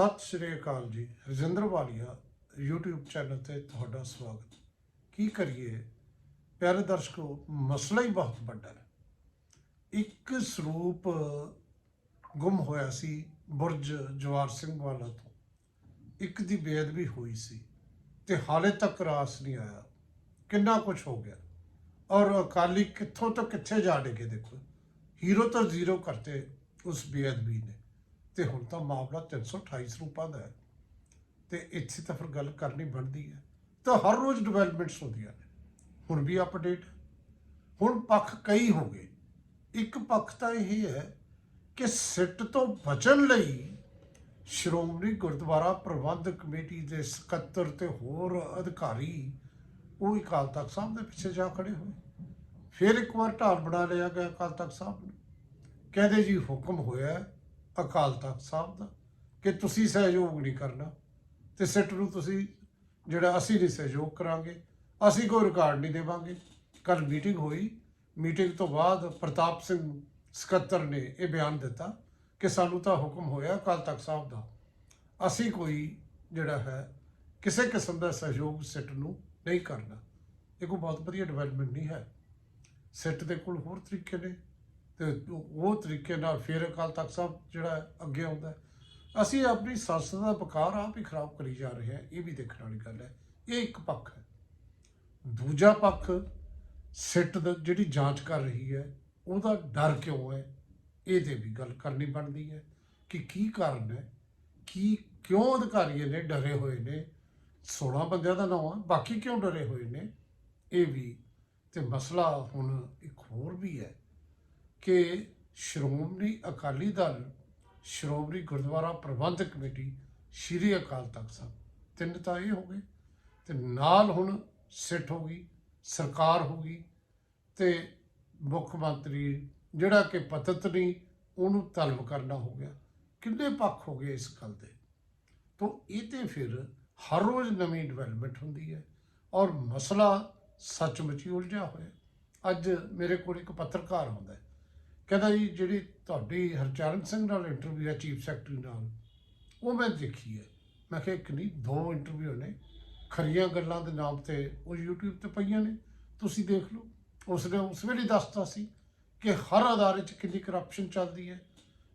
ਸਤਿ ਸ਼੍ਰੀ ਅਕਾਲ ਜੀ। ਰਜਿੰਦਰ ਵਾਲੀਆ, YouTube channel ਤੇ ਤੁਹਾਡਾ ਸਵਾਗਤ। ਕੀ ਕਰੀਏ? ਪਿਆਰੇ ਦਰਸ਼ਕੋ, ਮਸਲਾ ਹੀ ਬਹੁਤ ਵੱਡਾ ਹੈ। ਇੱਕ ਸਰੂਪ ਗੁੰਮ ਹੋਇਆ ਸੀ ਬੁਰਜ ਜਵਾਰ ਸਿੰਘ ਵਾਲਾ ਤੋਂ। ਇੱਕ ਦੀ ਬੇਅਦਬੀ ਹੋਈ ਸੀ ਤੇ ਹਾਲੇ ਤੱਕ ਰਾਸ ਨਹੀਂ ਆਇਆ। ਕਿੰਨਾ ਕੁਝ ਹੋ ਗਿਆ। ਔਰ ਅਕਾਲੀ ਕਿੱਥੋਂ ਤੋਂ ਕਿੱਥੇ ਜਾ ਡਿੱਗੇ ਦੇਖੋ। ਹੀਰੋ ਤਾਂ ਜ਼ੀਰੋ ਕਰਤੇ ਉਸ ਬੇਅਦਬੀ ਨੇ। ਤੇ ਹੁਣ ਤਾਂ ਮਾਮਲਾ 328 ਸਰੂਪਾਂ ਦਾ ਹੈ। ਤੇ ਇੱਥੇ ਤਾਂ ਫਿਰ ਗੱਲ ਕਰਨੀ ਬਣਦੀ ਹੈ। ਤਾਂ ਹਰ ਰੋਜ਼ ਡਿਵੈਲਪਮੈਂਟਸ ਹੁੰਦੀਆਂ ਨੇ। ਹੁਣ ਵੀ ਅਪਡੇਟ ਹੁਣ ਪੱਖ ਕਈ ਹੋ ਗਏ। ਇੱਕ ਪੱਖ ਤਾਂ ਇਹ ਹੈ ਕਿ ਸਿੱਟ ਤੋਂ ਬਚਣ ਲਈ ਸ਼੍ਰੋਮਣੀ ਗੁਰਦੁਆਰਾ ਪ੍ਰਬੰਧਕ ਕਮੇਟੀ ਦੇ ਸਕੱਤਰ ਤੇ ਹੋਰ ਅਧਿਕਾਰੀ ਉਹ ਅਕਾਲ ਤਖਤ ਸਾਹਿਬ ਦੇ ਪਿੱਛੇ ਜਾ ਖੜੇ ਹੋਏ। ਫਿਰ ਇੱਕ ਵਾਰ ਢਾਲ ਬਣਾ ਲਿਆ ਗਿਆ ਅਕਾਲ ਤਖਤ ਸਾਹਿਬ ਨੂੰ। ਕਹਿੰਦੇ ਜੀ ਹੁਕਮ ਹੋਇਆ ਅਕਾਲ ਤਖਤ ਸਾਹਿਬ ਦਾ, ਕਿ ਤੁਸੀਂ ਸਹਿਯੋਗ ਨਹੀਂ ਕਰਨਾ ਤੇ ਸਿੱਟ ਨੂੰ ਤੁਸੀਂ ਜਿਹੜਾ ਅਸੀਂ ਨਹੀਂ ਸਹਿਯੋਗ ਕਰਾਂਗੇ, ਅਸੀਂ ਕੋਈ ਰਿਕਾਰਡ ਨਹੀਂ ਦੇਵਾਂਗੇ। ਕੱਲ ਮੀਟਿੰਗ ਹੋਈ, ਮੀਟਿੰਗ ਤੋਂ ਬਾਅਦ ਪ੍ਰਤਾਪ ਸਿੰਘ ਸਕੱਤਰ ਨੇ ਇਹ ਬਿਆਨ ਦਿੱਤਾ ਕਿ ਸਾਨੂੰ ਤਾਂ ਹੁਕਮ ਹੋਇਆ ਅਕਾਲ ਤਖਤ ਸਾਹਿਬ ਦਾ, ਅਸੀਂ ਕੋਈ ਜਿਹੜਾ ਹੈ ਕਿਸੇ ਕਿਸਮ ਦਾ ਸਹਿਯੋਗ ਸਿੱਟ ਨੂੰ ਨਹੀਂ ਕਰਨਾ। ਇਹ ਕੋਈ ਬਹੁਤ ਵਧੀਆ ਡਿਵੈਲਪਮੈਂਟ ਨਹੀਂ ਹੈ। ਸਿੱਟ ਦੇ ਕੋਲ ਹੋਰ ਤਰੀਕੇ ਨੇ। ਤੇ ਉਹ ਤਰੀਕੇ ਨਾਲ ਫਿਰ ਅਕਾਲ ਤਖਤ ਸਾਹਿਬ ਜਿਹੜਾ ਅੱਗੇ ਆਉਂਦਾ ਅਸੀਂ ਆਪਣੀ ਸੰਸਥਾ ਦਾ ਵਕਾਰ ਆਪ ਹੀ ਖਰਾਬ ਕਰੀ ਜਾ ਰਹੇ ਹਾਂ, ਇਹ ਵੀ ਦੇਖਣ ਵਾਲੀ ਗੱਲ ਹੈ। ਇਹ ਇੱਕ ਪੱਖ ਹੈ। ਦੂਜਾ ਪੱਖ, ਸਿੱਟ ਜਿਹੜੀ ਜਾਂਚ ਕਰ ਰਹੀ ਹੈ, ਉਹਦਾ ਡਰ ਕਿਉਂ ਹੈ? ਇਹ ਤੇ ਵੀ ਗੱਲ ਕਰਨੀ ਬਣਦੀ ਹੈ ਕਿ ਕੀ ਕਾਰਨ ਹੈ, ਕੀ, ਕਿਉਂ ਅਧਿਕਾਰੀਆਂ ਨੇ ਡਰੇ ਹੋਏ ਨੇ? 16 ਬੰਦਿਆਂ ਦਾ ਨਾਮ ਹੈ ਬਾਕੀ ਕਿਉਂ ਡਰੇ ਹੋਏ ਨੇ? ਇਹ ਵੀ ਤੇ ਮਸਲਾ ਹੁਣ ਇੱਕ ਹੋਰ ਵੀ ਹੈ। ਕਿ ਸ਼੍ਰੋਮਣੀ ਅਕਾਲੀ ਦਲ, ਸ਼੍ਰੋਮਣੀ ਗੁਰਦੁਆਰਾ ਪ੍ਰਬੰਧਕ ਕਮੇਟੀ ਸ਼੍ਰੀ ਅਕਾਲ ਤਖਤ ਸਾਹਿਬ, ਤਿੰਨ ਤਾਂ ਇਹ ਹੋ ਗਏ ਤੇ ਨਾਲ ਹੁਣ ਸਿੱਟ ਹੋ ਗਈ, ਸਰਕਾਰ ਹੋ ਗਈ ਤੇ ਮੁੱਖ ਮੰਤਰੀ ਜਿਹੜਾ ਕਿ ਪਤਤ ਨਹੀਂ, ਉਹਨੂੰ ਤਲਬ ਕਰਨਾ ਹੋ ਗਿਆ। ਕਿੰਨੇ ਪੱਖ ਹੋ ਗਏ ਇਸ ਗੱਲ ਦੇ? ਤੋਂ ਇਹ ਤੇ ਫਿਰ ਹਰ ਰੋਜ਼ ਨਵੀਂ ਡਿਵੈਲਪਮੈਂਟ ਹੁੰਦੀ ਹੈ ਔਰ ਮਸਲਾ ਸੱਚਮੁੱਚ ਹੀ ਉਲਝਿਆ ਹੋਇਆ। ਅੱਜ ਮੇਰੇ ਕੋਲ ਇੱਕ ਪੱਤਰਕਾਰ ਆਉਂਦਾ ਹੈ। ਕਹਿੰਦਾ ਜੀ, ਜਿਹੜੀ ਤੁਹਾਡੀ ਹਰਚਰਨ ਸਿੰਘ ਨਾਲ ਇੰਟਰਵਿਊ ਹੈ ਚੀਫ ਸੈਕਟਰੀ ਨਾਲ, ਉਹ ਮੈਂ ਦੇਖੀ ਹੈ। ਮੈਂ ਕਿਹਾ, ਇੱਕ ਨਹੀਂ, ਦੋ ਇੰਟਰਵਿਊ ਨੇ। ਖਰੀਆਂ ਗੱਲਾਂ ਦੇ ਨਾਮ ਤੇ ਉਹ YouTube ਤੇ ਪਈਆਂ ਨੇ। ਤੁਸੀਂ ਦੇਖ ਲਓ। ਉਸਨੇ ਉਸ ਵੇਲੇ ਦੱਸਤਾ ਸੀ ਕਿ ਹਰ ਅਦਾਰੇ 'ਚ ਕਿੰਨੀ ਕਰਪਸ਼ਨ ਚੱਲਦੀ ਹੈ।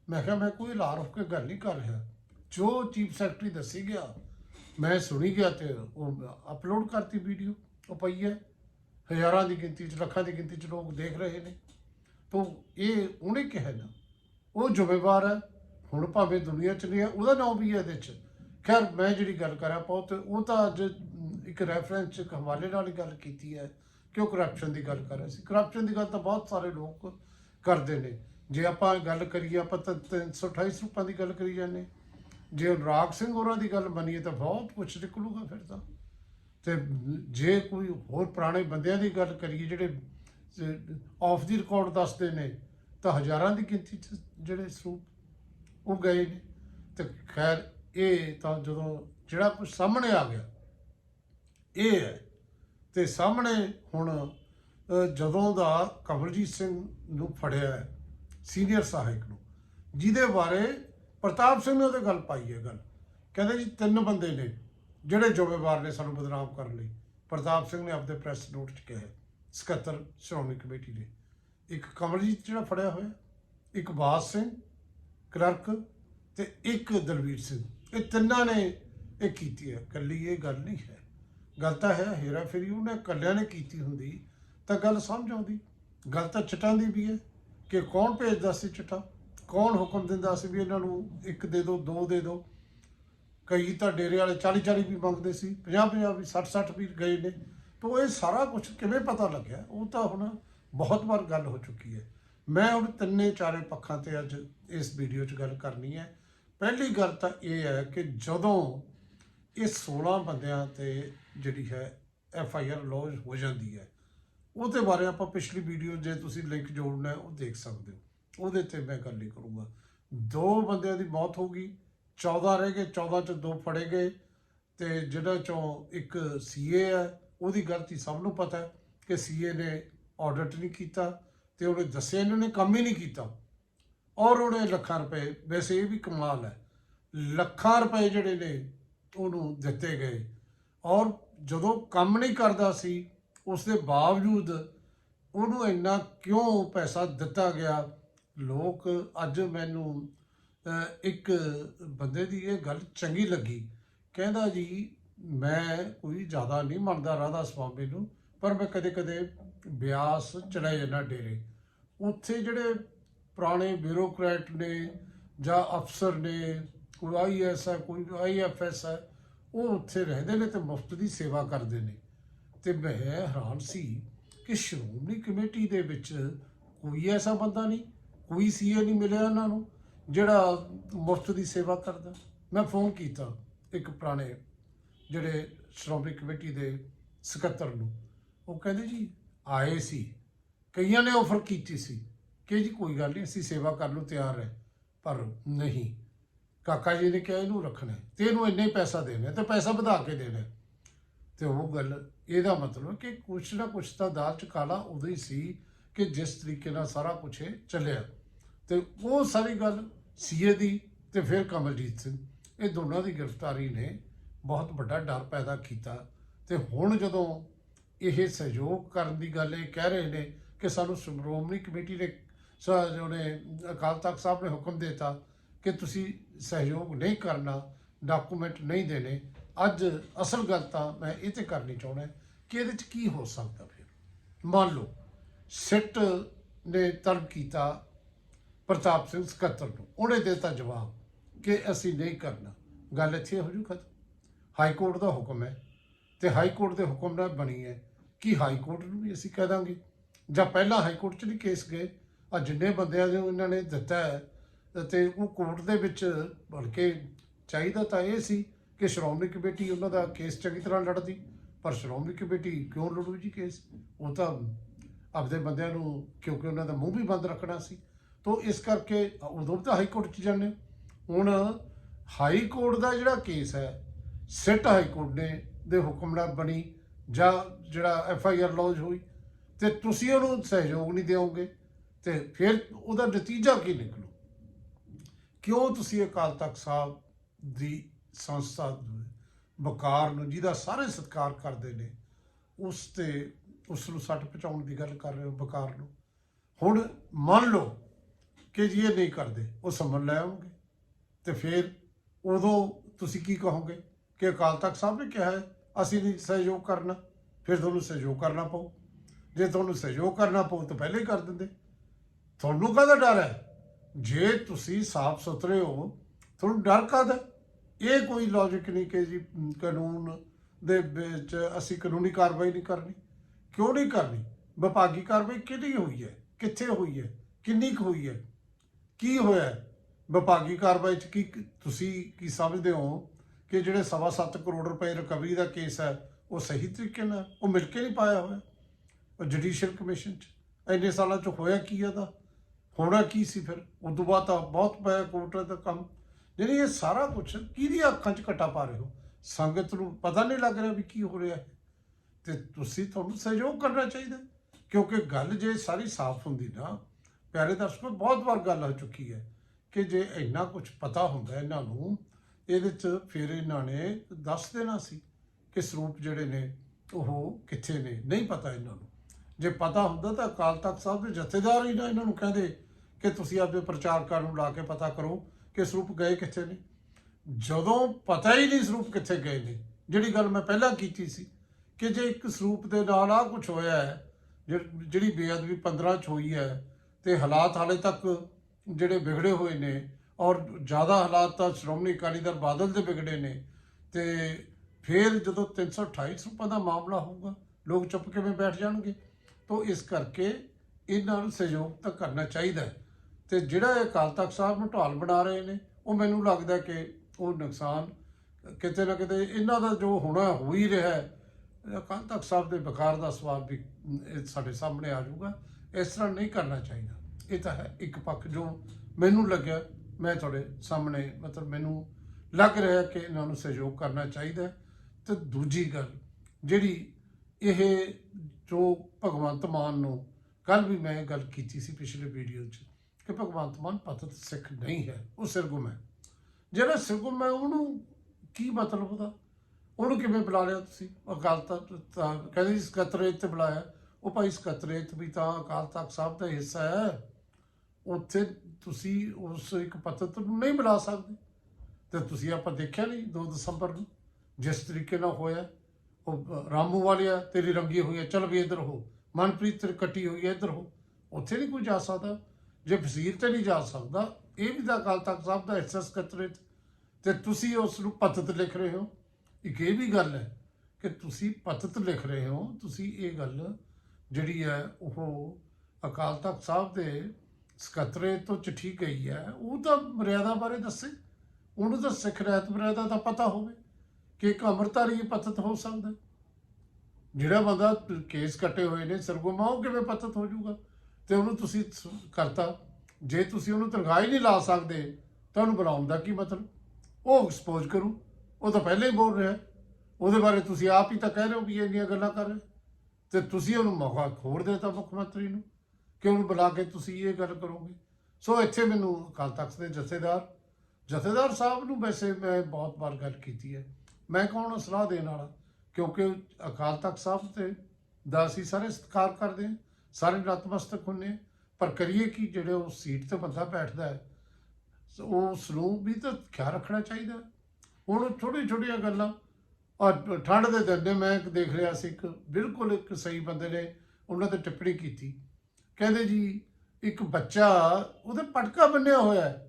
ਮੈਂ ਕਿਹਾ, ਮੈਂ ਕੋਈ ਲਾਰ ਹੋ ਕੇ ਗੱਲ ਨਹੀਂ ਕਰ ਰਿਹਾ। ਜੋ ਚੀਫ ਸੈਕਟਰੀ ਦੱਸੀ ਗਿਆ, ਮੈਂ ਸੁਣੀ ਗਿਆ ਤੇ ਉਹ ਅਪਲੋਡ ਕਰਤੀ ਵੀਡੀਓ ਉਹ ਪਈ ਹੈ। ਹਜ਼ਾਰਾਂ ਦੀ ਗਿਣਤੀ 'ਚ, ਲੱਖਾਂ ਦੀ ਗਿਣਤੀ 'ਚ ਲੋਕ ਦੇਖ ਰਹੇ ਨੇ। ਤੋਂ ਇਹ ਉਹਨੇ ਕਿਹਾ ਨਾ, ਉਹ ਜ਼ਿੰਮੇਵਾਰ ਹੈ, ਹੁਣ ਭਾਵੇਂ ਦੁਨੀਆ 'ਚ ਨਹੀਂ ਹੈ ਉਹਦਾ ਨਾਮ ਵੀ ਹੈ ਇਹਦੇ 'ਚ। ਖੈਰ, ਮੈਂ ਜਿਹੜੀ ਗੱਲ ਕਰਾਂ ਬਹੁਤ ਉਹ ਤਾਂ ਅੱਜ ਇੱਕ ਰੈਫਰੈਂਸ ਇੱਕ ਹਵਾਲੇ ਨਾਲ ਹੀ ਗੱਲ ਕੀਤੀ ਹੈ, ਕਿ ਉਹ ਕਰਪਸ਼ਨ ਦੀ ਗੱਲ ਕਰ ਰਹੇ ਸੀ। ਕਰਪਸ਼ਨ ਦੀ ਗੱਲ ਤਾਂ ਬਹੁਤ ਸਾਰੇ ਲੋਕ ਕਰਦੇ ਨੇ। ਜੇ ਆਪਾਂ ਗੱਲ ਕਰੀਏ, ਆਪਾਂ ਤਾਂ 328 ਰੁਪਏ ਦੀ ਗੱਲ ਕਰੀ ਜਾਂਦੇ। ਜੇ ਅਨੁਰਾਗ ਸਿੰਘ ਹੋਰਾਂ ਦੀ ਗੱਲ ਮੰਨੀਏ ਤਾਂ ਬਹੁਤ ਕੁਝ ਨਿਕਲੂਗਾ ਫਿਰ ਤਾਂ। ਤੇ ਜੇ ਕੋਈ ਹੋਰ ਪੁਰਾਣੇ ਬੰਦਿਆਂ ਦੀ ਗੱਲ ਕਰੀਏ, ਜਿਹੜੇ ਆਫ ਦੀ ਰਿਕਾਰਡ ਦੱਸਦੇ ਨੇ, ਤਾਂ ਹਜ਼ਾਰਾਂ ਦੀ ਗਿਣਤੀ ਚ ਜਿਹੜੇ ਸਰੂਪ ਉਹ ਗਏ ਨੇ। ਤੇ ਖੈਰ, ਇਹ ਤਾਂ ਜਦੋਂ ਜਿਹੜਾ ਕੁਝ ਸਾਹਮਣੇ ਆ ਗਿਆ, ਇਹ ਹੈ। ਤੇ ਸਾਹਮਣੇ ਹੁਣ ਜਦੋਂ ਦਾ ਕਮਲਜੀਤ ਸਿੰਘ ਨੂੰ ਫੜਿਆ ਹੈ, ਸੀਨੀਅਰ ਸਹਾਇਕ ਨੂੰ, ਜਿਹਦੇ ਬਾਰੇ ਪ੍ਰਤਾਪ ਸਿੰਘ ਨੇ ਉਹਦੇ ਗੱਲ ਪਾਈ ਹੈ ਗੱਲ। ਕਹਿੰਦੇ ਜੀ ਤਿੰਨ ਬੰਦੇ ਨੇ, ਜਿਹੜੇ ਜ਼ਿੰਮੇਵਾਰ ਨੇ ਸਾਨੂੰ ਬਦਨਾਮ ਕਰਨ ਲਈ। ਪ੍ਰਤਾਪ ਸਿੰਘ ਨੇ ਆਪਣੇ ਪ੍ਰੈਸ ਨੋਟ 'ਚ ਕਿਹਾ ਸਕੱਤਰ ਸ਼੍ਰੋਮਣੀ ਕਮੇਟੀ ਨੇ ਇੱਕ ਕਮਲਜੀਤ ਜਿਹੜਾ ਫੜਿਆ ਹੋਇਆ, ਇੱਕ ਬਾਸ ਸਿੰਘ, ਕਲਰਕ ਤੇ ਇੱਕ ਦਲਵੀਰ ਸਿੰਘ। ਇਹ ਤਿੰਨਾਂ ਨੇ ਇਹ ਕੀਤੀ ਹੈ। ਕੱਲੀ ਇਹ ਗੱਲ ਨਹੀਂ ਹੈ। ਗੱਲ ਤਾਂ ਹੈ, ਹੇਰਾ ਫੇਰੀ ਉਹਨੇ ਇਕੱਲਿਆਂ ਨੇ ਕੀਤੀ ਹੁੰਦੀ, ਤਾਂ ਗੱਲ ਸਮਝ ਆਉਂਦੀ। ਗੱਲ ਤਾਂ ਚਟਾਂ ਦੀ ਵੀ ਹੈ ਕਿ ਕੌਣ ਭੇਜਦਾ ਸੀ ਚਟਾ? ਕੌਣ ਹੁਕਮ ਦਿੰਦਾ ਸੀ ਵੀ ਇਹਨਾਂ ਨੂੰ ਇੱਕ ਦੇ ਦਿਓ ਦੋ ਦੇ ਦਿਓ ਕਈ ਤਾਂ ਡੇਰੇ ਵਾਲੇ 40 40 ਵੀ ਮੰਗਦੇ ਸੀ 50 50 ਵੀ 60 60 ਵੀ ਗਏ ਨੇ। ਤਾਂ ਇਹ ਸਾਰਾ ਕੁਝ ਕਿਵੇਂ ਪਤਾ ਲੱਗਿਆ? ਉਹ ਤਾਂ ਹੁਣ ਬਹੁਤ ਵਾਰ ਗੱਲ ਹੋ ਚੁੱਕੀ ਹੈ। ਮੈਂ ਹੁਣ ਤਿੰਨੇ ਚਾਰੇ ਪੱਖਾਂ ਤੇ ਅੱਜ ਇਸ ਵੀਡੀਓ 'ਚ ਗੱਲ ਕਰਨੀ ਹੈ। ਪਹਿਲੀ ਗੱਲ ਤਾਂ ਇਹ ਹੈ ਕਿ ਜਦੋਂ ਇਹ 16 ਬੰਦਿਆਂ ਤੇ ਜਿਹੜੀ ਹੈ ਐਫ ਆਈ ਆਰ ਲੌਜ ਹੋ ਜਾਂਦੀ ਹੈ, ਉਹਦੇ ਬਾਰੇ ਆਪਾਂ ਪਿਛਲੀ ਵੀਡੀਓ ਜੇ ਤੁਸੀਂ ਲਿੰਕ ਜੋੜਨਾ ਹੈ, ਉਹ ਦੇਖ ਸਕਦੇ ਹੋ। ਉਹਦੇ ਤੇ ਮੈਂ ਗੱਲ ਨਹੀਂ ਕਰੂੰਗਾ। ਦੋ ਬੰਦਿਆਂ ਦੀ ਮੌਤ ਹੋ ਗਈ 14 ਰਹਿ ਗਏ 14 ਚ ਦੋ ਫੜੇ ਗਏ ਤੇ ਜਿਹੜਾ ਚੋਂ ਇੱਕ ਸੀਏ ਹੈ ਉਹਦੀ ਗਲਤੀ ਸਭ ਨੂੰ ਪਤਾ ਹੈ ਕਿ ਸੀਏ ਨੇ ਆਡਿਟ ਨਹੀਂ ਕੀਤਾ ਤੇ ਉਹਨੇ ਦੱਸਿਆ ਇਹਨਾਂ ਨੇ ਕੰਮ ਹੀ ਨਹੀਂ ਕੀਤਾ। ਔਰ ਉਹਨੇ ਲੱਖਾਂ ਰੁਪਏ, ਵੈਸੇ ਇਹ ਵੀ ਕਮਾਲ ਹੈ, ਲੱਖਾਂ ਰੁਪਏ ਜਿਹੜੇ ਨੇ ਉਹਨੂੰ ਦਿੱਤੇ ਗਏ। ਔਰ ਜਦੋਂ ਕੰਮ ਨਹੀਂ ਕਰਦਾ ਸੀ, ਉਸ ਦੇ ਬਾਵਜੂਦ ਉਹਨੂੰ ਇੰਨਾ ਕਿਉਂ ਪੈਸਾ ਦਿੱਤਾ ਗਿਆ? ਲੋਕ ਅੱਜ ਮੈਨੂੰ ਇੱਕ ਬੰਦੇ ਦੀ ਇਹ ਗੱਲ ਚੰਗੀ ਲੱਗੀ। ਕਹਿੰਦਾ ਜੀ ਮੈਂ ਕੋਈ ਜ਼ਿਆਦਾ ਨਹੀਂ ਮੰਨਦਾ ਰਾਧਾ ਸੁਆਮੀ ਨੂੰ, ਪਰ ਮੈਂ ਕਦੇ ਕਦੇ ਬਿਆਸ ਚਲੇ ਜਾਂਦਾ ਡੇਰੇ। ਉੱਥੇ ਜਿਹੜੇ ਪੁਰਾਣੇ ਬਿਊਰੋਕਰੈਟ ਨੇ ਜਾਂ ਅਫਸਰ ਨੇ, ਕੋਈ ਆਈਐਸ ਹੈ, ਕੋਈ ਆਈਐਫਐਸ ਹੈ, ਉਹ ਉੱਥੇ ਰਹਿੰਦੇ ਨੇ ਤੇ ਮੁਫਤ ਦੀ ਸੇਵਾ ਕਰਦੇ ਨੇ। ਤੇ ਮੈਂ ਹੈਰਾਨ ਸੀ ਕਿ ਸ਼੍ਰੋਮਣੀ ਕਮੇਟੀ ਦੇ ਵਿੱਚ ਕੋਈ ਐਸਾ ਬੰਦਾ ਨਹੀਂ, ਕੋਈ ਸੀਏ ਨਹੀਂ ਮਿਲਿਆ ਉਹਨਾਂ ਨੂੰ ਜਿਹੜਾ ਮੁਫਤ ਦੀ ਸੇਵਾ ਕਰਦਾ। ਮੈਂ ਫੋਨ ਕੀਤਾ ਇੱਕ ਪੁਰਾਣੇ ਜਿਹੜੇ ਸ਼੍ਰੋਮਣੀ ਕਮੇਟੀ ਦੇ ਸਕੱਤਰ ਨੂੰ, ਉਹ ਕਹਿੰਦੇ ਜੀ ਆਏ ਸੀ, ਕਈਆਂ ਨੇ ਆਫਰ ਕੀਤੀ ਸੀ, ਕਿ ਜੀ ਕੋਈ ਗੱਲ ਨਹੀਂ, ਅਸੀਂ ਸੇਵਾ ਕਰਨ ਨੂੰ ਤਿਆਰ ਹੈ, ਪਰ ਨਹੀਂ ਕਾਕਾ ਜੀ ਨੇ ਕਿਹਾ ਇਹਨੂੰ ਰੱਖਣਾ ਹੈ, ਤੇ ਇਹਨੂੰ ਇੰਨੇ ਪੈਸਾ ਦੇਣਾ ਹੈ, ਤੇ ਪੈਸਾ ਵਧਾ ਕੇ ਦੇਣਾ ਹੈ। ਤੇ ਉਹ ਗੱਲ, ਇਹਦਾ ਮਤਲਬ ਕਿ ਕੁਛ ਨਾ ਕੁਛ ਤਾਂ ਦਾਲ ਚ ਕਾਲਾ ਉਦੋਂ ਹੀ ਸੀ ਕਿ ਜਿਸ ਤਰੀਕੇ ਨਾਲ ਸਾਰਾ ਕੁਛ ਇਹ ਚੱਲਿਆ ਤੇ ਉਹ ਸਾਰੀ ਗੱਲ ਸੀਏ ਦੀ ਤੇ ਫਿਰ ਕਮਲਜੀਤ ਸਿੰਘ, ਇਹ ਦੋਨਾਂ ਦੀ ਗ੍ਰਿਫਤਾਰੀ ਨੇ ਬਹੁਤ ਵੱਡਾ ਡਰ ਪੈਦਾ ਕੀਤਾ। ਤੇ ਹੁਣ ਜਦੋਂ ਇਹ ਸਹਿਯੋਗ ਕਰਨ ਦੀ ਗੱਲ ਇਹ ਕਹਿ ਰਹੇ ਨੇ ਕਿ ਸਾਨੂੰ ਸ਼੍ਰੋਮਣੀ ਕਮੇਟੀ ਨੇ ਸ- ਅਕਾਲ ਤਖਤ ਸਾਹਿਬ ਨੇ ਹੁਕਮ ਦਿੱਤਾ ਕਿ ਤੁਸੀਂ ਸਹਿਯੋਗ ਨਹੀਂ ਕਰਨਾ, ਡਾਕੂਮੈਂਟ ਨਹੀਂ ਦੇਣੇ। ਅੱਜ ਅਸਲ ਗੱਲ ਤਾਂ ਮੈਂ ਇਹ ਤੇ ਕਰਨੀ ਚਾਹੁੰਦਾ ਕਿ ਇਹਦੇ ਚ ਕੀ ਹੋ ਸਕਦਾ ਫਿਰ? ਮੰਨ ਲਓ, ਸਿੱਟ ਨੇ ਤਲਬ ਕੀਤਾ ਪ੍ਰਤਾਪ ਸਿੰਘ ਸਕੱਤਰ ਨੂੰ। ਉਹਨੇ ਦਿੱਤਾ ਜਵਾਬ ਕਿ ਅਸੀਂ ਨਹੀਂ ਕਰਨਾ। ਗੱਲ ਇੱਥੇ ਹੋ ਜੂ ਖਤਮ। ਹਾਈ ਕੋਰਟ ਦਾ ਹੁਕਮ ਹੈ ਤੇ ਹਾਈ ਕੋਰਟ ਦੇ ਹੁਕਮ ਨਾਲ ਬਣੀ ਹੈ ਕਿ ਹਾਈ ਕੋਰਟ ਨੂੰ ਵੀ ਅਸੀਂ ਕਹਿ ਦਾਂਗੇ। ਜਾਂ ਪਹਿਲਾਂ ਹਾਈ ਕੋਰਟ 'ਚ ਨਹੀਂ ਕੇਸ ਗਏ ਆ ਜਿੰਨੇ ਬੰਦਿਆਂ ਨੂੰ ਇਹਨਾਂ ਨੇ ਦਿੱਤਾ ਹੈ, ਤੇ ਉਹ ਕੋਰਟ ਦੇ ਵਿੱਚ ਬਲਕਿ ਚਾਹੀਦਾ ਤਾਂ ਇਹ ਸੀ ਕਿ ਸ਼੍ਰੋਮਣੀ ਕਮੇਟੀ ਉਹਨਾਂ ਦਾ ਕੇਸ ਚੰਗੀ ਤਰ੍ਹਾਂ ਲੜਦੀ, ਪਰ ਸ਼੍ਰੋਮਣੀ ਕਮੇਟੀ ਕਿਉਂ ਲੜੂ ਜੀ ਕੇਸ ਉਹ ਤਾਂ ਆਪਦੇ ਬੰਦਿਆਂ ਨੂੰ ਕਿਉਂਕਿ ਉਹਨਾਂ ਦਾ ਮੂੰਹ ਵੀ ਬੰਦ ਰੱਖਣਾ ਸੀ। ਤੋਂ ਇਸ ਕਰਕੇ ਉਦੋਂ ਤਾਂ ਹਾਈ ਕੋਰਟ 'ਚ ਜਾਂਦੇ ਹੁਣ ਹਾਈ ਕੋਰਟ ਦਾ ਜਿਹੜਾ ਕੇਸ ਹੈ ਸਿੱਟ ਹਾਈ ਕੋਰਟ ਨੇ ਦੇ ਹੁਕਮ ਨਾਲ ਬਣੀ ਜਾਂ ਜਿਹੜਾ ਐਫ ਆਈ ਆਰ ਲੌਜ ਹੋਈ ਤੇ ਤੁਸੀਂ ਉਹਨੂੰ ਸਹਿਯੋਗ ਨਹੀਂ ਦਿਓਗੇ ਤੇ ਫਿਰ ਉਹਦਾ ਨਤੀਜਾ ਕੀ ਨਿਕਲੂ? ਕਿਉਂ ਤੁਸੀਂ ਅਕਾਲ ਤਖਤ ਸਾਹਿਬ ਦੀ ਸੰਸਥਾ ਬਕਾਰ ਨੂੰ, ਜਿਹਦਾ ਸਾਰੇ ਸਤਿਕਾਰ ਕਰਦੇ ਨੇ, ਉਸ ਤੇ ਉਸ ਨੂੰ ਸੱਟ ਪਹੁੰਚਾਉਣ ਦੀ ਗੱਲ ਕਰ ਰਹੇ ਹੋ ਬਕਾਰ ਨੂੰ? ਹੁਣ ਮੰਨ ਲਓ ਕਿ ਜੀ ਇਹ ਨਹੀਂ ਕਰਦੇ, ਉਹ ਸਮਝ ਲੈ ਆਉਂਗੇ ਤੇ ਫਿਰ ਉਦੋਂ ਤੁਸੀਂ ਕੀ ਕਹੋਗੇ? ਕਿ ਅਕਾਲ ਤਖਤ ਸਾਹਿਬ ਨੇ ਕਿਹਾ ਹੈ, ਅਸੀਂ ਨਹੀਂ ਸਹਿਯੋਗ ਕਰਨਾ, ਫਿਰ ਤੁਹਾਨੂੰ ਸਹਿਯੋਗ ਕਰਨਾ ਪਊ। ਜੇ ਤੁਹਾਨੂੰ ਸਹਿਯੋਗ ਕਰਨਾ ਪਊ ਤਾਂ ਪਹਿਲੇ ਹੀ ਕਰ ਦਿੰਦੇ। ਤੁਹਾਨੂੰ ਕਾਹਦਾ ਡਰ ਹੈ? ਜੇ ਤੁਸੀਂ ਸਾਫ਼ ਸੁਥਰੇ ਹੋ, ਤੁਹਾਨੂੰ ਡਰ ਕਾਹਦਾ? ਇਹ ਕੋਈ ਲੌਜੀਕ ਨਹੀਂ ਕਿ ਜੀ ਕਾਨੂੰਨ ਦੇ ਵਿੱਚ ਅਸੀਂ ਕਾਨੂੰਨੀ ਕਾਰਵਾਈ ਨਹੀਂ ਕਰਨੀ। ਕਿਉਂ ਨਹੀਂ ਕਰਨੀ? ਵਿਭਾਗੀ ਕਾਰਵਾਈ ਕਿਹਦੀ ਹੋਈ ਹੈ? ਕਿੱਥੇ ਹੋਈ ਹੈ? ਕਿੰਨੀ ਕੁ ਹੋਈ ਹੈ? ਕੀ ਹੋਇਆ? ਵਿਭਾਗੀ ਕਾਰਵਾਈ ਚ ਕੀ, ਤੁਸੀਂ ਕੀ ਸਮਝਦੇ ਹੋ ਕਿ ਜਿਹੜੇ ਸਵਾ ਸੱਤ ਕਰੋੜ ਰੁਪਏ ਰਿਕਵਰੀ ਦਾ ਕੇਸ ਹੈ, ਉਹ ਸਹੀ ਤਰੀਕੇ ਨਾਲ, ਉਹ ਮਿਲ ਕੇ ਨਹੀਂ ਪਾਇਆ ਹੋਇਆ, ਉਹ ਜੁਡੀਸ਼ੀਅਲ ਕਮਿਸ਼ਨ ਚ। ਇੰਨੇ ਸਾਲਾਂ ਚ ਹੋਇਆ ਕੀ ਉਹਦਾ ਹੋਣਾ ਕੀ ਸੀ ਫਿਰ? ਉਸ ਤੋਂ ਬਾਅਦ ਤਾਂ ਬਹੁਤ ਪਿਆ ਕੋਰਟ ਦਾ ਕੰਮ। ਜਿਹੜੀ ਇਹ ਸਾਰਾ ਕੁਝ ਕਿਹਦੀ ਅੱਖਾਂ 'ਚ ਘਟਾ ਪਾ ਰਹੇ ਹੋ? ਸੰਗਤ ਨੂੰ ਪਤਾ ਨਹੀਂ ਲੱਗ ਰਿਹਾ ਵੀ ਕੀ ਹੋ ਰਿਹਾ ਹੈ। ਤੇ ਤੁਸੀਂ ਤੁਹਾਨੂੰ ਸਹਿਯੋਗ ਕਰਨਾ ਚਾਹੀਦਾ ਕਿਉਂਕਿ ਗੱਲ ਜੇ ਸਾਰੀ ਸਾਫ਼ ਹੁੰਦੀ ਨਾ, ਪਿਆਰੇ ਦਰਸ਼ਕੋ, ਬਹੁਤ ਵਾਰ ਗੱਲ ਹੋ ਚੁੱਕੀ ਹੈ ਕਿ ਜੇ ਇੰਨਾ ਕੁਝ ਪਤਾ ਹੁੰਦਾ ਇਹਨਾਂ ਨੂੰ ਇਹਦੇ 'ਚ ਫਿਰ ਇਹਨਾਂ ਨੇ ਦੱਸ ਦੇਣਾ ਸੀ ਕਿ ਸਰੂਪ ਜਿਹੜੇ ਨੇ, ਉਹ ਕਿੱਥੇ ਨੇ? ਨਹੀਂ ਪਤਾ ਇਹਨਾਂ ਨੂੰ। ਜੇ ਪਤਾ ਹੁੰਦਾ ਤਾਂ ਅਕਾਲ ਤਖਤ ਸਾਹਿਬ ਦੇ ਜਥੇਦਾਰ ਹੀ ਨਾ ਇਹਨਾਂ ਨੂੰ ਕਹਿੰਦੇ ਕਿ ਤੁਸੀਂ ਆਪਣੇ ਪ੍ਰਚਾਰਕਾਂ ਨੂੰ ਲਾ ਕੇ ਪਤਾ ਕਰੋ ਕਿ ਸਰੂਪ ਗਏ ਕਿੱਥੇ ਨੇ। ਜਦੋਂ ਪਤਾ ਹੀ ਨਹੀਂ ਸਰੂਪ ਕਿੱਥੇ ਗਏ ਨੇ। ਜਿਹੜੀ ਗੱਲ ਮੈਂ ਪਹਿਲਾਂ ਕੀਤੀ ਸੀ ਕਿ ਜੇ ਇੱਕ ਸਰੂਪ ਦੇ ਨਾਲ ਆ ਕੁਝ ਹੋਇਆ ਹੈ, ਜਿਹ- ਜਿਹੜੀ ਬੇਅਦਬੀ 15 ਚ ਹੋਈ ਹੈ ਤੇ ਹਾਲਾਤ ਹਾਲੇ ਤੱਕ ਜਿਹੜੇ ਵਿਗੜੇ ਹੋਏ ਨੇ ਔਰ ਜ਼ਿਆਦਾ ਹਾਲਾਤ ਤਾਂ ਸ਼੍ਰੋਮਣੀ ਅਕਾਲੀ ਦਲ ਬਾਦਲ ਦੇ ਵਿਗੜੇ ਨੇ ਤੇ ਫਿਰ ਜਦੋਂ 328 ਸਰੂਪਾਂ ਦਾ ਮਾਮਲਾ ਹੋਊਗਾ, ਲੋਕ ਚੁੱਪ ਕਿਵੇਂ ਬੈਠ ਜਾਣਗੇ? ਤੋਂ ਇਸ ਕਰਕੇ ਇਹਨਾਂ ਨੂੰ ਸਹਿਯੋਗ ਤਾਂ ਕਰਨਾ ਚਾਹੀਦਾ ਹੈ। ਤੇ ਜਿਹੜਾ ਇਹ ਅਕਾਲ ਤਖਤ ਸਾਹਿਬ ਨੂੰ ਢਾਲ ਬਣਾ ਰਹੇ ਨੇ, ਉਹ ਮੈਨੂੰ ਲੱਗਦਾ ਕਿ ਉਹ ਨੁਕਸਾਨ ਕਿਤੇ ਨਾ ਕਿਤੇ ਇਹਨਾਂ ਦਾ ਜੋ ਹੋਣਾ ਹੋ ਹੀ ਰਿਹਾ ਹੈ, ਅਕਾਲ ਤਖਤ ਸਾਹਿਬ ਦੇ ਬਕਾਰ ਦਾ ਸਵਾਲ ਵੀ ਸਾਡੇ ਸਾਹਮਣੇ ਆ ਜਾਊਗਾ। ਇਸ ਤਰ੍ਹਾਂ ਨਹੀਂ ਕਰਨਾ ਚਾਹੀਦਾ। ਇਹ ਤਾਂ ਹੈ ਇੱਕ ਪੱਖ ਜੋ ਮੈਨੂੰ ਲੱਗਿਆ ਮੈਂ ਤੁਹਾਡੇ ਸਾਹਮਣੇ ਮਤਲਬ ਮੈਨੂੰ ਲੱਗ ਰਿਹਾ ਕਿ ਇਹਨਾਂ ਨੂੰ ਸਹਿਯੋਗ ਕਰਨਾ ਚਾਹੀਦਾ ਹੈ। ਤੇ ਦੂਜੀ ਗੱਲ, ਜਿਹੜੀ ਇਹ ਜੋ ਭਗਵੰਤ ਮਾਨ ਨੂੰ ਕੱਲ ਵੀ ਮੈਂ ਇਹ ਗੱਲ ਕੀਤੀ ਸੀ ਪਿਛਲੇ ਵੀਡੀਓ 'ਚ ਕਿ ਭਗਵੰਤ ਮਾਨ ਪਤਤ ਸਿੱਖ ਨਹੀਂ ਹੈ, ਉਹ ਸਿਰਗੁਮ ਹੈ। ਜਿਹੜਾ ਸਿੱਖਮ ਹੈ, ਉਹਨੂੰ ਕੀ ਮਤਲਬ ਉਹਦਾ? ਉਹਨੂੰ ਕਿਵੇਂ ਬੁਲਾ ਲਿਆ ਤੁਸੀਂ? ਅਕਾਲ ਤਖਤ ਤਾਂ ਕਹਿੰਦੇ ਜੀ ਸਕੱਤਰੇਤ ਤੇ ਬੁਲਾਇਆ। ਉਹ ਭਾਈ ਸਕੱਤਰੇਤ ਵੀ ਤਾਂ ਅਕਾਲ ਤਖਤ ਸਾਹਿਬ ਦਾ ਹਿੱਸਾ ਹੈ। ਉੱਥੇ ਤੁਸੀਂ ਉਸ ਇੱਕ ਪਤਤ ਨੂੰ ਨਹੀਂ ਬੁਲਾ ਸਕਦੇ। ਤੇ ਤੁਸੀਂ ਆਪਾਂ ਦੇਖਿਆ ਨਹੀਂ 2 ਦਸੰਬਰ ਨੂੰ, ਜਿਸ ਤਰੀਕੇ ਨਾਲ ਹੋਇਆ, ਉਹ ਰਾਮੂ ਵਾਲਿਆ ਤੇਰੀ ਰੰਗੀ ਹੋਈ ਹੈ, ਚਲ ਵੀ ਇੱਧਰ ਹੋ। ਮਨਪ੍ਰੀਤ ਤੇਰੀ ਕੱਟੀ ਹੋਈ ਹੈ, ਇੱਧਰ ਹੋ। ਉੱਥੇ ਨਹੀਂ ਕੋਈ ਜਾ ਸਕਦਾ। ਜੇ ਵਜ਼ੀਰ ਤੇ ਨਹੀਂ ਜਾ ਸਕਦਾ, ਇਹ ਵੀ ਤਾਂ ਅਕਾਲ ਤਖਤ ਸਾਹਿਬ ਦਾ ਹਿੱਸਾ ਸਕੱਤਰੇਤ ਤੇ ਤੁਸੀਂ ਉਸ ਨੂੰ ਪਤਤ ਲਿਖ ਰਹੇ ਹੋ। ਇੱਕ ਇਹ ਵੀ ਗੱਲ ਹੈ ਕਿ ਤੁਸੀਂ ਪਤਤ ਲਿਖ ਰਹੇ ਹੋ। ਤੁਸੀਂ ਇਹ ਗੱਲ ਜਿਹੜੀ ਹੈ, ਉਹ ਅਕਾਲ ਤਖਤ ਸਾਹਿਬ ਦੇ ਸਕੱਤਰੇ ਤੋਂ ਚਿੱਠੀ ਗਈ ਹੈ, ਉਹ ਤਾਂ ਮਰਿਆਦਾ ਬਾਰੇ ਦੱਸੇ। ਉਹਨੂੰ ਤਾਂ ਸਿੱਖ ਰਹਿਤ ਮਰਿਆਦਾ ਦਾ ਪਤਾ ਹੋਵੇ ਕਿ ਇੱਕ ਅੰਮ੍ਰਿਤਧਾਰੀ ਪਤਤ ਹੋ ਸਕਦਾ ਜਿਹੜਾ ਬੰਦਾ ਕੇਸ ਕੱਟੇ ਹੋਏ ਨੇ ਸਰਗੁਮਾ ਉਹ ਕਿਵੇਂ ਪਤਤ ਹੋ ਜਾਊਗਾ? ਤੇ ਉਹਨੂੰ ਤੁਸੀਂ ਕਰਤਾ। ਜੇ ਤੁਸੀਂ ਉਹਨੂੰ ਤਨਖਾਹ ਹੀ ਨਹੀਂ ਲਾ ਸਕਦੇ, ਤਾਂ ਉਹਨੂੰ ਬੁਲਾਉਣ ਦਾ ਕੀ ਮਤਲਬ? ਉਹ ਐਕਸਪੋਜ਼ ਕਰੂ। ਉਹ ਤਾਂ ਪਹਿਲਾਂ ਹੀ ਬੋਲ ਰਿਹਾ ਉਹਦੇ ਬਾਰੇ ਤੁਸੀਂ ਆਪ ਹੀ ਤਾਂ ਕਹਿ ਰਹੇ ਹੋ ਵੀ ਇੰਨੀਆਂ ਗੱਲਾਂ ਕਰ ਰਹੇ। ਤੇ ਤੁਸੀਂ ਉਹਨੂੰ ਮੌਕਾ ਖੋੜ ਦੇਤਾ ਮੁੱਖ ਮੰਤਰੀ ਨੂੰ। ਕਿ ਉਹਨੂੰ ਬੁਲਾ ਕੇ ਤੁਸੀਂ ਇਹ ਗੱਲ ਕਰੋਗੇ? ਸੋ ਇੱਥੇ ਮੈਨੂੰ ਅਕਾਲ ਤਖਤ ਦੇ ਜਥੇਦਾਰ ਜਥੇਦਾਰ ਸਾਹਿਬ ਨੂੰ ਵੈਸੇ ਮੈਂ ਬਹੁਤ ਵਾਰ ਗੱਲ ਕੀਤੀ ਹੈ। ਮੈਂ ਕੌਣ ਸਲਾਹ ਦੇਣ ਵਾਲਾ। ਕਿਉਂਕਿ ਅਕਾਲ ਤਖਤ ਸਾਹਿਬ ਤੇ ਦਾ ਅਸੀਂ ਸਾਰੇ ਸਤਿਕਾਰ ਕਰਦੇ ਹਾਂ, ਸਾਰੇ ਨਤਮਸਤਕ ਹੁੰਨੇ ਹਾਂ। ਪਰ ਕਰੀਏ ਕਿ? ਜਿਹੜੇ ਉਹ ਸੀਟ ਤੇ ਬੰਦਾ ਬੈਠਦਾ ਹੈ ਸੋ ਉਸ ਵੀ ਤਾਂ ਖਿਆਲ ਰੱਖਣਾ ਚਾਹੀਦਾ। ਹੁਣ ਛੋਟੀਆਂ ਛੋਟੀਆਂ ਗੱਲਾਂ। ਔਰ ਠੰਡ ਦੇ ਦਿਨ ਨੇ, ਮੈਂ ਦੇਖ ਰਿਹਾ ਸੀ, ਇੱਕ ਬਿਲਕੁਲ ਇੱਕ ਸਹੀ ਬੰਦੇ ਨੇ ਉਹਨਾਂ ਤੇ ਟਿੱਪਣੀ ਕੀਤੀ। ਕਹਿੰਦੇ ਜੀ, ਇੱਕ ਬੱਚਾ ਉਹਦੇ ਪਟਕਾ ਬੰਨਿਆ ਹੋਇਆ ਹੈ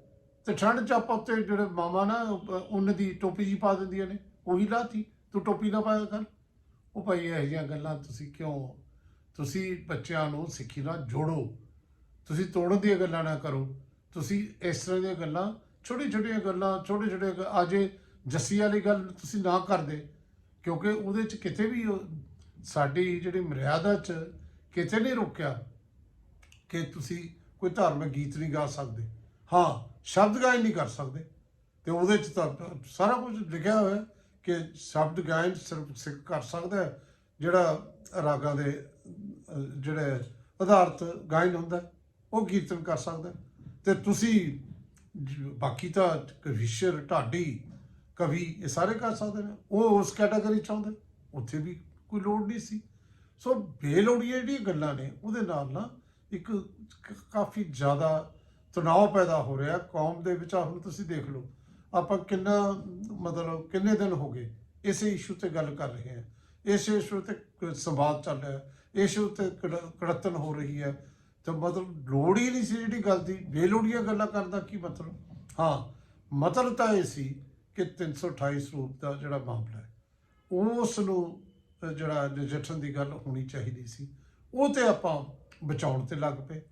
ਤੇ ਠੰਡ ਚ ਆਪਾਂ ਉੱਤੇ ਜਿਹੜੇ ਮਾਮਾ ਨਾ ਉਹ ਦੀ ਟੋਪੀ ਜੀ ਪਾ ਦਿੰਦੀਆਂ ਨੇ, ਉਹੀ ਲਾਤੀ। ਤੂੰ ਟੋਪੀ ਨਾ ਪਾਇਆ ਕਰ। ਉਹ ਭਾਈ ਇਹੋ ਜਿਹੀਆਂ ਗੱਲਾਂ ਤੁਸੀਂ ਕਿਉਂ, ਤੁਸੀਂ ਬੱਚਿਆਂ ਨੂੰ ਸਿੱਖੀ ਨਾਲ ਜੋੜੋ। ਤੁਸੀਂ ਤੋੜਨ ਦੀਆਂ ਗੱਲਾਂ ਨਾ ਕਰੋ। ਤੁਸੀਂ ਇਸ ਤਰ੍ਹਾਂ ਦੀਆਂ ਗੱਲਾਂ ਛੋਟੀ ਛੋਟੀਆਂ ਗੱਲਾਂ ਛੋਟੇ ਛੋਟੇ ਅਜੇ ਜੱਸੀ ਵਾਲੀ ਗੱਲ ਤੁਸੀਂ ਨਾ ਕਰਦੇ, ਕਿਉਂਕਿ ਉਹਦੇ ਚ ਕਿਤੇ ਵੀ ਸਾਡੀ ਜਿਹੜੀ ਮਰਿਆਦਾ ਚ ਕਿਤੇ ਨਹੀਂ ਰੋਕਿਆ। ਕਿ ਤੁਸੀਂ ਕੋਈ ਧਾਰਮਿਕ ਗੀਤ ਨਹੀਂ ਗਾ ਸਕਦੇ। ਹਾਂ, ਸ਼ਬਦ ਗਾਇਨ ਨਹੀਂ ਕਰ ਸਕਦੇ। ਤੇ ਉਹਦੇ ਚ ਤਾਂ ਸਾਰਾ ਕੁਝ ਲਿਖਿਆ ਹੋਇਆ ਕਿ ਸ਼ਬਦ ਗਾਇਨ ਸਿਰਫ ਸਿੱਖ ਕਰ ਸਕਦਾ ਹੈ, ਜਿਹੜਾ ਰਾਗਾਂ ਦੇ ਜਿਹੜੇ ਆਧਾਰਤ ਗਾਇਨ ਹੁੰਦਾ ਉਹ ਕੀਰਤਨ ਕਰ ਸਕਦਾ ਹੈ। ਤੇ ਤੁਸੀਂ ਬਾਕੀ ਤਾਂ ਕਵੀਸ਼ਰ ਢਾਡੀ, ਕਵੀ ਇਹ ਸਾਰੇ ਕਰ ਸਕਦੇ ਨੇ। ਉਹ ਉਸ ਕੈਟਾਗਰੀ ਚ ਆਉਂਦੇ। ਉੱਥੇ ਵੀ ਕੋਈ ਲੋੜ ਨਹੀਂ ਸੀ। ਸੋ ਬੇਲੋੜੀਆਂ ਜਿਹੜੀਆਂ ਗੱਲਾਂ ਨੇ, ਉਹਦੇ ਨਾਲ ਨਾ ਇੱਕ ਕਾਫੀ ਜ਼ਿਆਦਾ ਤਣਾਅ ਪੈਦਾ ਹੋ ਰਿਹਾ ਕੌਮ ਦੇ ਵਿੱਚ। ਹੁਣ ਤੁਸੀਂ ਦੇਖ ਲਓ, ਆਪਾਂ ਕਿੰਨਾ, ਮਤਲਬ ਕਿੰਨੇ ਦਿਨ ਹੋ ਗਏ ਇਸੇ ਇਸ਼ੂ ਤੇ ਗੱਲ ਕਰ ਰਹੇ ਹਾਂ। ਇਸ ਇਸ਼ੂ ਤੇ ਸੰਵਾਦ ਚੱਲ ਰਿਹਾ ਹੈ ਇਸ਼ੂ ਤੇ ਕੜ- ਕੜਤਨ ਹੋ ਰਹੀ ਹੈ। ਤੇ ਮਤਲਬ ਲੋੜ ਹੀ ਨਹੀਂ ਸੀ ਜਿਹੜੀ ਗੱਲ ਦੀ। ਬੇਲੋੜੀਆਂ ਗੱਲਾਂ ਕਰਨ ਦਾ ਕੀ ਮਤਲਬ? ਹਾਂ, ਮਤਲਬ ਤਾਂ ਇਹ ਸੀ ਕਿ 328 ਸਰੂਪ ਦਾ ਜਿਹੜਾ ਮਾਮਲਾ ਹੈ, ਉਸ ਨੂੰ ਜਿਹੜਾ ਨਜਿੱਠਣ ਦੀ ਗੱਲ ਹੋਣੀ ਚਾਹੀਦੀ ਸੀ। ਉਹ ਤੇ ਆਪਾਂ ਬਚਾਉਣ ਤੇ ਲੱਗ ਪਏ।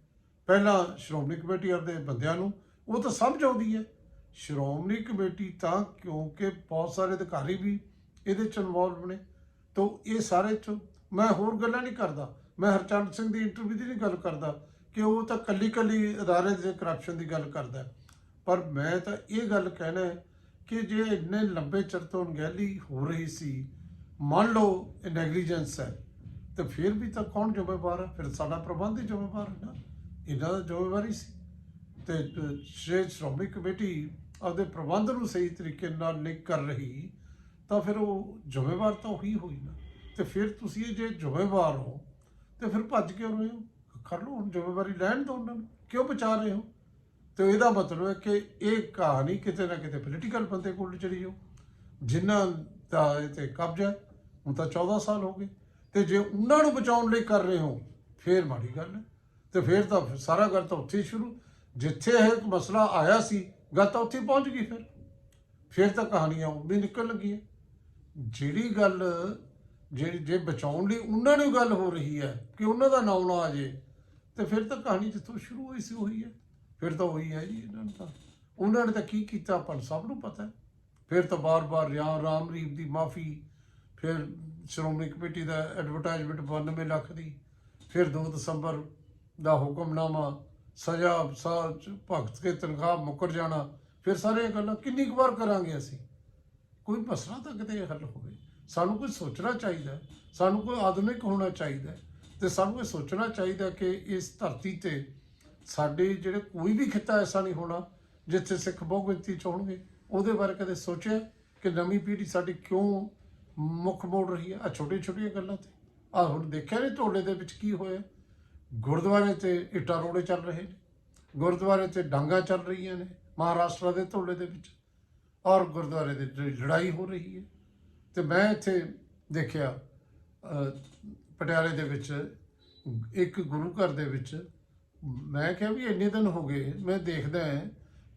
ਪਹਿਲਾਂ ਸ਼੍ਰੋਮਣੀ ਕਮੇਟੀ ਦੇ ਬੰਦਿਆਂ ਨੂੰ, ਉਹ ਤਾਂ ਸਮਝ ਆਉਂਦੀ ਹੈ। ਸ਼੍ਰੋਮਣੀ ਕਮੇਟੀ ਤਾਂ ਕਿਉਂਕਿ ਬਹੁਤ ਸਾਰੇ ਅਧਿਕਾਰੀ ਵੀ ਇਹਦੇ ਚ ਇਨਵੋਲਵ ਨੇ। ਤਾਂ ਇਹ ਸਾਰੇ ਚ ਮੈਂ ਹੋਰ ਗੱਲਾਂ ਨਹੀਂ ਕਰਦਾ। ਮੈਂ ਹਰਚੰਦ ਸਿੰਘ ਦੀ ਇੰਟਰਵਿਊ ਦੀ ਨਹੀਂ ਗੱਲ ਕਰਦਾ ਕਿ ਉਹ ਤਾਂ ਕੱਲੀ ਕੱਲੀ ਅਦਾਰੇ ਦੇ ਕਰਪਸ਼ਨ ਦੀ ਗੱਲ ਕਰਦਾ ਪਰ ਮੈਂ ਤਾਂ ਇਹ ਗੱਲ ਕਹਿਣਾ ਕਿ ਜੇ ਇੰਨੇ ਲੰਬੇ ਚਿਰ ਤੋਂ ਅਣਗਹਿਲੀ ਹੋ ਰਹੀ ਸੀ, ਮੰਨ ਲਓ ਇਹ ਨੈਗਲੀਜੈਂਸ ਹੈ ਤੇ ਫਿਰ ਵੀ ਤਾਂ ਕੌਣ ਜ਼ਿੰਮੇਵਾਰ ਹੈ? ਫਿਰ ਸਾਡਾ ਪ੍ਰਬੰਧ ਹੀ ਜ਼ਿੰਮੇਵਾਰ ਹੈ ਨਾ। ਇਹਨਾਂ ਦਾ ਜ਼ਿੰਮੇਵਾਰੀ ਸੀ। ਤੇ ਅ, ਸ਼੍ਰੋਮਣੀ ਕਮੇਟੀ ਆਪਦੇ ਪ੍ਰਬੰਧ ਨੂੰ ਸਹੀ ਤਰੀਕੇ ਨਾਲ ਨਹੀਂ ਕਰ ਰਹੀ ਤਾਂ ਫਿਰ ਉਹ ਜ਼ਿੰਮੇਵਾਰ ਤਾਂ ਉਹੀ ਹੋਈ ਨਾ। ਤੇ ਫਿਰ ਤੁਸੀਂ ਜੇ ਜ਼ਿੰਮੇਵਾਰ ਹੋ ਤੇ ਫਿਰ ਭੱਜ ਕਿਉਂ ਰਹੇ ਹੋ? ਕਰ ਲਓ ਹੁਣ ਜ਼ਿੰਮੇਵਾਰੀ ਲੈਣ ਦਿਓ ਉਹਨਾਂ ਨੂੰ। ਕਿਉਂ ਬਚਾ ਰਹੇ ਹੋ? ਤੇ ਇਹਦਾ ਮਤਲਬ ਹੈ ਕਿ ਇਹ ਕਹਾਣੀ ਕਿਤੇ ਨਾ ਕਿਤੇ ਪੋਲੀਟੀਕਲ ਬੰਦੇ ਕੋਲ ਚਲੀ ਜਾਓ। ਜਿਨ੍ਹਾਂ ਦਾ ਇਹ ਤੇ ਕਬਜ਼ਾ ਹੈ, ਹੁਣ ਤਾਂ 14 ਸਾਲ ਹੋ ਗਏ। ਤੇ ਜੇ ਉਹਨਾਂ ਨੂੰ ਬਚਾਉਣ ਲਈ ਕਰ ਰਹੇ ਹੋ, ਫੇਰ ਮਾੜੀ ਗੱਲ ਹੈ। ਤੇ ਫੇਰ ਤਾਂ ਸਾਰਾ ਗੱਲ ਤਾਂ ਉੱਥੇ ਹੀ ਸ਼ੁਰੂ। ਜਿੱਥੇ ਇਹ ਮਸਲਾ ਆਇਆ ਸੀ, ਗੱਲ ਤਾਂ ਉੱਥੇ ਪਹੁੰਚ ਗਈ ਫਿਰ। ਫਿਰ ਤਾਂ ਕਹਾਣੀਆਂ ਉਹ ਵੀ ਨਿਕਲ ਲੱਗੀ ਜਿਹੜੀ ਗੱਲ, ਜਿਹੜੀ ਜੇ ਬਚਾਉਣ ਲਈ ਉਹਨਾਂ ਨੂੰ ਗੱਲ ਹੋ ਰਹੀ ਹੈ ਕਿ ਉਹਨਾਂ ਦਾ ਨਾਮ ਨਾ ਆ ਜੇ, ਤੇ ਫਿਰ ਤਾਂ ਕਹਾਣੀ ਜਿੱਥੋਂ ਸ਼ੁਰੂ ਹੋਈ ਸੀ, ਉਹੀ ਹੈ। ਫਿਰ ਤਾਂ ਉਹੀ ਹੈ ਜੀ ਇਹਨਾਂ ਨੂੰ ਤਾਂ। ਉਹਨਾਂ ਨੇ ਤਾਂ ਕੀ ਕੀਤਾ, ਆਪਾਂ ਨੂੰ ਸਭ ਨੂੰ ਪਤਾ ਫਿਰ ਤਾਂ ਬਾਰ-ਬਾਰ ਰਾਮ ਰਾਮ ਰੀਤ ਦੀ ਮਾਫੀ, ਫਿਰ ਸ਼੍ਰੋਮਣੀ ਕਮੇਟੀ ਦਾ ਐਡਵਰਟਾਈਜ਼ਮੈਂਟ 92 ਲੱਖ ਦੀ ਫਿਰ 2 ਦਸੰਬਰ ਦਾ ਹੁਕਮਨਾਮਾ ਸਜ਼ਾ ਸਾਲ ਭਗਤ ਕੇ ਤਨਖਾਹ ਮੁੱਕਰ ਜਾਣਾ ਫਿਰ ਸਾਰੇ ਗੱਲਾਂ ਕਿੰਨੀ ਕੁ ਵਾਰ ਕਰਾਂਗੇ ਅਸੀਂ? ਕੋਈ ਮਸਲਾ ਤਾਂ ਕਿਤੇ ਹੱਲ ਹੋਵੇ? ਸਾਨੂੰ ਕੋਈ ਸੋਚਣਾ ਚਾਹੀਦਾ ਸਾਨੂੰ ਕੋਈ ਆਧੁਨਿਕ ਹੋਣਾ ਚਾਹੀਦਾ ਹੈ, ਤੇ ਸਾਨੂੰ ਇਹ ਸੋਚਣਾ ਚਾਹੀਦਾ ਕਿ ਇਸ ਧਰਤੀ ਤੇ ਸਾਡੇ ਜਿਹੜੇ ਕੋਈ ਵੀ ਖਿੱਤਾ ਐਸਾ ਨਹੀਂ ਹੋਣਾ ਜਿੱਥੇ ਸਿੱਖ ਬਹੁਗਿਣਤੀ ਚ ਹੋਣਗੇ ਉਹਦੇ ਬਾਰੇ ਕਦੇ ਸੋਚਿਆ ਕਿ ਨਵੀਂ ਪੀੜ੍ਹੀ ਸਾਡੀ ਕਿਉਂ ਮੁੱਖ ਮੋੜ ਰਹੀ ਹੈ। ਆ ਛੋਟੀਆਂ ਛੋਟੀਆਂ ਗੱਲਾਂ ਤੇ। ਆ ਹੁਣ ਦੇਖਿਆ ਨਹੀਂ ਢੋਲੇ ਦੇ ਵਿੱਚ ਕੀ ਹੋਇਆ? ਗੁਰਦੁਆਰੇ ਤੇ ਇੱਟਾਂ ਰੋੜੇ ਚੱਲ ਰਹੇ ਨੇ। ਗੁਰਦੁਆਰੇ ਤੇ ਡਾਂਗਾ ਚੱਲ ਰਹੀਆਂ ਨੇ ਮਹਾਰਾਸ਼ਟਰ ਦੇ ਢੋਲੇ ਦੇ ਵਿੱਚ। ਔਰ ਗੁਰਦੁਆਰੇ ਦੇ ਲੜਾਈ ਹੋ ਰਹੀ ਹੈ। ਤੇ ਮੈਂ ਇੱਥੇ ਦੇਖਿਆ ਪਟਿਆਲੇ ਦੇ ਵਿੱਚ, ਇੱਕ ਗੁਰੂ ਘਰ ਦੇ ਵਿੱਚ, ਮੈਂ ਕਿਹਾ ਵੀ ਇੰਨੇ ਦਿਨ ਹੋ ਗਏ, ਮੈਂ ਦੇਖਦਾ ਹਾਂ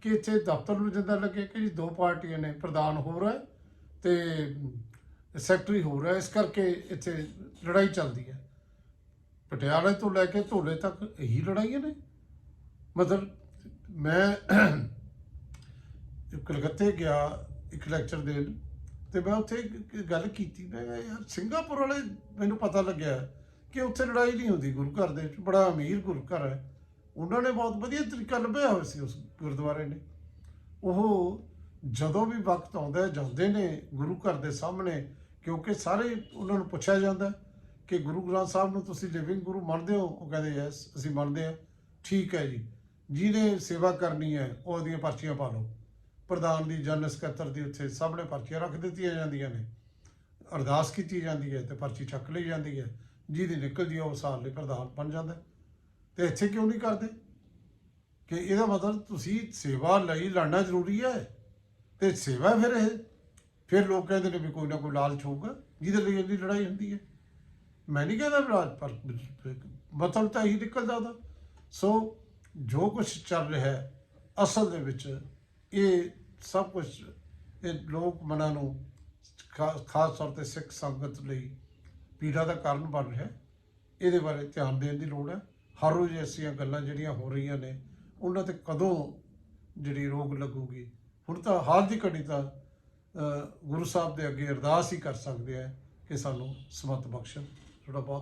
ਕਿ ਇੱਥੇ ਦਫ਼ਤਰ ਨੂੰ ਜਿੱਦਾਂ ਲੱਗੇ ਕਿ ਜੀ ਦੋ ਪਾਰਟੀਆਂ ਨੇ, ਪ੍ਰਧਾਨ ਹੋ ਰਿਹਾ ਤੇ ਸੈਕਟਰੀ ਹੋ ਰਿਹਾ ਇਸ ਕਰਕੇ ਇੱਥੇ ਲੜਾਈ ਚੱਲਦੀ ਹੈ ਪਟਿਆਲੇ ਤੋਂ ਲੈ ਕੇ ਧੋਲੇ ਤੱਕ ਇਹੀ ਲੜਾਈਆਂ ਨੇ ਮਤਲਬ ਮੈਂ ਕਲਕੱਤੇ ਗਿਆ ਇੱਕ ਲੈਕਚਰ ਦੇਣ ਤੇ ਮੈਂ ਉੱਥੇ ਗੱਲ ਕੀਤੀ ਮੈਂ ਯਾਰ ਸਿੰਗਾਪੁਰ ਵਾਲੇ ਮੈਨੂੰ ਪਤਾ ਲੱਗਿਆ ਕਿ ਉੱਥੇ ਲੜਾਈ ਨਹੀਂ ਹੁੰਦੀ ਗੁਰੂ ਘਰ ਦੇ ਵਿੱਚ ਬੜਾ ਅਮੀਰ ਗੁਰੂ ਘਰ ਹੈ ਉਹਨਾਂ ਨੇ ਬਹੁਤ ਵਧੀਆ ਤਰੀਕਾ ਲੱਭਿਆ ਹੋਇਆ ਸੀ ਉਸ ਗੁਰਦੁਆਰੇ ਨੇ ਉਹ ਜਦੋਂ ਵੀ ਵਕਤ ਆਉਂਦਾ ਜਾਂਦੇ ਨੇ ਗੁਰੂ ਘਰ ਦੇ ਸਾਹਮਣੇ ਕਿਉਂਕਿ ਸਾਰੇ ਉਹਨਾਂ ਨੂੰ ਪੁੱਛਿਆ ਜਾਂਦਾ ਕਿ ਗੁਰੂ ਗ੍ਰੰਥ ਸਾਹਿਬ ਨੂੰ ਤੁਸੀਂ ਲਿਵਿੰਗ ਗੁਰੂ ਮੰਨਦੇ ਹੋ? ਉਹ ਕਹਿੰਦੇ ਯੈਸ ਅਸੀਂ ਮੰਨਦੇ ਹਾਂ। ਠੀਕ ਹੈ ਜੀ। ਜਿਹਨੇ ਸੇਵਾ ਕਰਨੀ ਹੈ ਉਹਦੀਆਂ ਪਰਚੀਆਂ ਪਾ ਲਓ। ਪ੍ਰਧਾਨ ਦੀ, ਜਨਰਲ ਸਕੱਤਰ ਦੀ ਉੱਥੇ ਸਭ ਨੇ ਪਰਚੀਆਂ ਰੱਖ ਦਿੱਤੀਆਂ ਜਾਂਦੀਆਂ ਨੇ। ਅਰਦਾਸ ਕੀਤੀ ਜਾਂਦੀ ਹੈ ਤੇ ਪਰਚੀ ਚੱਕ ਲਈ ਜਾਂਦੀ ਹੈ। ਜਿਹਦੀ ਨਿਕਲਦੀ ਹੈ, ਉਹ ਸਾਲ ਲਈ ਪ੍ਰਧਾਨ ਬਣ ਜਾਂਦਾ ਹੈ। ਤੇ ਇੱਥੇ ਕਿਉਂ ਨਹੀਂ ਕਰਦੇ? ਕਿ ਇਹਦਾ ਮਤਲਬ ਤੁਸੀਂ ਸੇਵਾ ਲਈ ਲੜਨਾ ਜ਼ਰੂਰੀ ਹੈ ਤੇ ਸੇਵਾ ਫਿਰ ਇਹ ਫਿਰ ਲੋਕ ਕਹਿੰਦੇ ਨੇ ਵੀ ਕੋਈ ਨਾ ਕੋਈ ਲਾਲਚ ਹੋਊਗਾ, ਜਿਹਦੇ ਲਈ ਇੰਨੀ ਲੜਾਈ ਹੁੰਦੀ ਹੈ। ਮੈਂ ਨਹੀਂ ਕਹਿੰਦਾ ਵੀ ਲਾਲਚ, ਪਰ ਮਤਲਬ ਤਾਂ ਇਹੀ ਨਿਕਲਦਾ ਉਹਦਾ। ਸੋ ਜੋ ਕੁਝ ਚੱਲ ਰਿਹਾ ਹੈ, ਅਸਲ ਦੇ ਵਿੱਚ ਇਹ ਸਭ ਕੁਝ ਇਹ ਲੋਕ ਮਨਾਂ ਨੂੰ ਖਾ- ਖਾਸ ਤੌਰ ਤੇ ਸਿੱਖ ਸੰਗਤ ਲਈ ਪੀੜਾ ਦਾ ਕਾਰਨ ਬਣ ਰਿਹਾ ਇਹਦੇ ਬਾਰੇ ਧਿਆਨ ਦੇਣ ਦੀ ਲੋੜ ਹੈ। ਹਰ ਰੋਜ਼ ਐਸੀਆਂ ਗੱਲਾਂ ਜਿਹੜੀਆਂ ਹੋ ਰਹੀਆਂ ਨੇ, ਉਹਨਾਂ ਤੇ ਕਦੋਂ ਜਿਹੜੀ ਰੋਗ ਲੱਗੂਗੀ, ਹੁਣ ਤਾਂ ਹਾਲ ਦੀ ਘੜੀ ਤਾਂ ਗੁਰੂ ਸਾਹਿਬ ਦੇ ਅੱਗੇ ਅਰਦਾਸ ਹੀ ਕਰ ਸਕਦੇ ਆ ਕਿ ਸਾਨੂੰ ਸਮਤ ਬਖਸ਼ਣ। ਤੁਹਾਡਾ ਬਹੁਤ